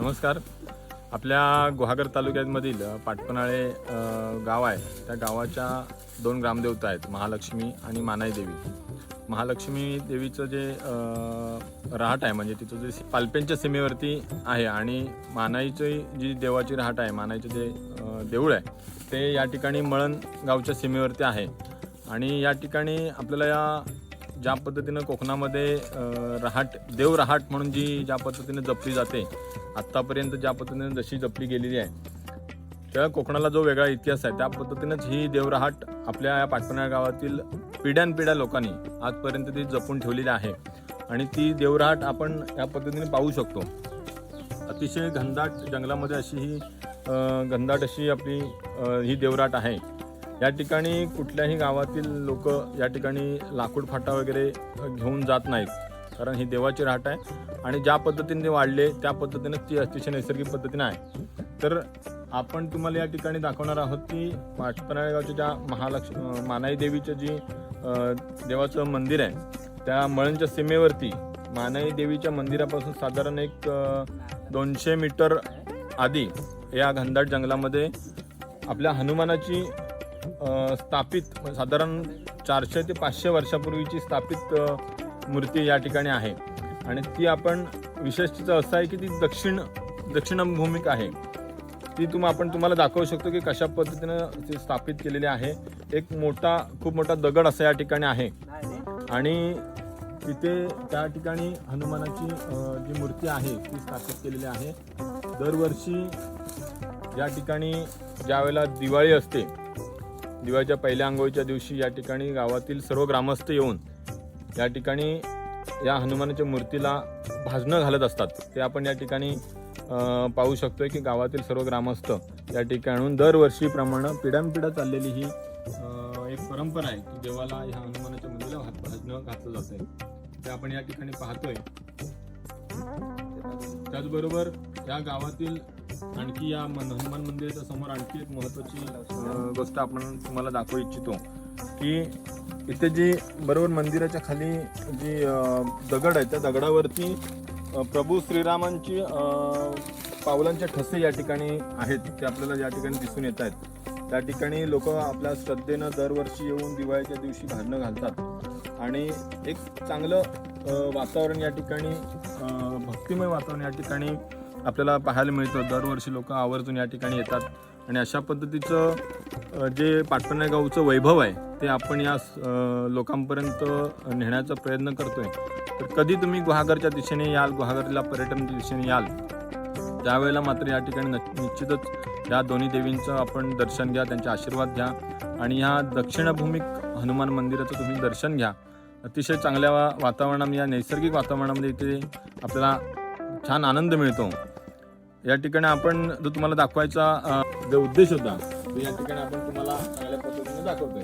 नमस्कार. आपल्या गुहागर तालुक्यामधील पाटपनाळे गाव आहे. त्या गावाच्या दोन ग्रामदेवता आहेत महालक्ष्मी आणि मानाई देवी. महालक्ष्मी देवीचं जे राहट रहाट आहे म्हणजे तिचं जे पालपेंच्या सीमेवरती आहे आणि मानाईची जी देवाची राहट आहे मानाईचं जे देऊळ आहे ते या ठिकाणी मळण गावच्या सीमेवरती आहे. आणि या ठिकाणी आपल्याला या ज्या पद्धतीनं कोकणामध्ये रहाट देव रहाट म्हणून जी ज्या पद्धतीने जपली जाते आत्तापर्यंत ज्या पद्धतीने जशी जपली गेलेली आहे त्या कोकणाला जो वेगळा इतिहास आहे त्या पद्धतीनंच ही देवरहाट आपल्या या पाटपणा गावातील पिढ्यानपिढ्या लोकांनी आजपर्यंत ती जपून ठेवलेली आहे. आणि ती देवरहाट आपण या पद्धतीने पाहू शकतो. अतिशय घनदाट जंगलामध्ये अशी ही घनदाट अशी आपली ही देवराट आहे. या ठिकाणी कुठल्याही गावातील लोक या ठिकाणी लाकूड फाटा वगैरे घेऊन जात नाहीत. कारण ही देवाची राहट आहे आणि ज्या पद्धतीने ते वाढले त्या पद्धतीने ती अतिशय नैसर्गिक पद्धतीने आहे. तर आपण तुम्हाला या ठिकाणी दाखवणार आहोत की पाचपनाळे गावच्या ज्या महालक्ष्मी मानाई देवीचं जी देवाचं मंदिर आहे त्या मळणच्या सीमेवरती मानाई देवीच्या मंदिरापासून साधारण एक दोनशे मीटर आधी या घनदाट जंगलामध्ये आपल्या हनुमानाची स्थापित म्हणजे साधारण चारशे ते पाचशे वर्षापूर्वीची स्थापित मूर्ती या ठिकाणी आहे. आणि ती आपण विशेष तिचं असं आहे की ती दक्षिण दक्षिणभूमिक आहे. ती तुम आपण तुम्हाला दाखवू शकतो की कशा पद्धतीनं ती स्थापित केलेली आहे. एक मोठा खूप मोठा दगड असा या ठिकाणी आहे. आणि तिथे त्या ठिकाणी हनुमानाची जी मूर्ती आहे ती स्थापित केलेली आहे. दरवर्षी या ठिकाणी ज्यावेळेला दिवाळी असते दिवाळीच्या पहिल्या आंघोळीच्या दिवशी या ठिकाणी गावातील सर्व ग्रामस्थ येऊन या ठिकाणी या हनुमानाच्या मूर्तीला भाजनं घालत असतात. ते आपण या ठिकाणी पाहू शकतोय की गावातील सर्व ग्रामस्थ या ठिकाणून दरवर्षीप्रमाणे पिढ्यानपिढ्या चाललेली ही एक परंपरा आहे की देवाला ह्या हनुमानाच्या मंदिराला हात घातलं जात आहे ते आपण या ठिकाणी पाहतोय. त्याचबरोबर या गावातील आणखी या मन- हनुमान मंदिराच्या समोर आणखी एक महत्वाची गोष्ट आपण तुम्हाला दाखवू इच्छितो की इथे जी बरोबर मंदिराच्या खाली जी दगड आहे त्या दगडावरती प्रभू श्रीरामांची पावलांचे ठसे या ठिकाणी आहेत ते आपल्याला या ठिकाणी दिसून येत आहेत. त्या ठिकाणी लोक आपल्या श्रद्धेनं दरवर्षी येऊन दिवाळीच्या दिवशी भांडणं घालतात. आणि एक चांगलं वातावरण या ठिकाणी भक्तिमय वातावरण या ठिकाणी आपल्याला पाहायला मिळतं. दरवर्षी लोक आवर्जून या ठिकाणी येतात. आणि अशा पद्धतीचं जे पाटपणे गावचं वैभव आहे ते आपण या लोकांपर्यंत नेण्याचा प्रयत्न करतोय. तर कधी तुम्ही गुहागरच्या दिशेने याल गुहागरला पर्यटनच्या दिशेने याल त्यावेळेला मात्र या ठिकाणी निश्चितच या दोन्ही देवींचं आपण दर्शन घ्या त्यांचे आशीर्वाद घ्या. आणि ह्या दक्षिणभूमिक हनुमान मंदिराचं तुम्ही दर्शन घ्या. अतिशय चांगल्या वा- वातावरणामध्ये या नैसर्गिक वातावरणामध्ये इथे आपल्याला छान आनंद मिळतो. या ठिकाणी आपण जो तुम्हाला दाखवायचा जो उद्देश होता तो या ठिकाणी आपण तुम्हाला चांगल्या पद्धतीने दाखवतोय.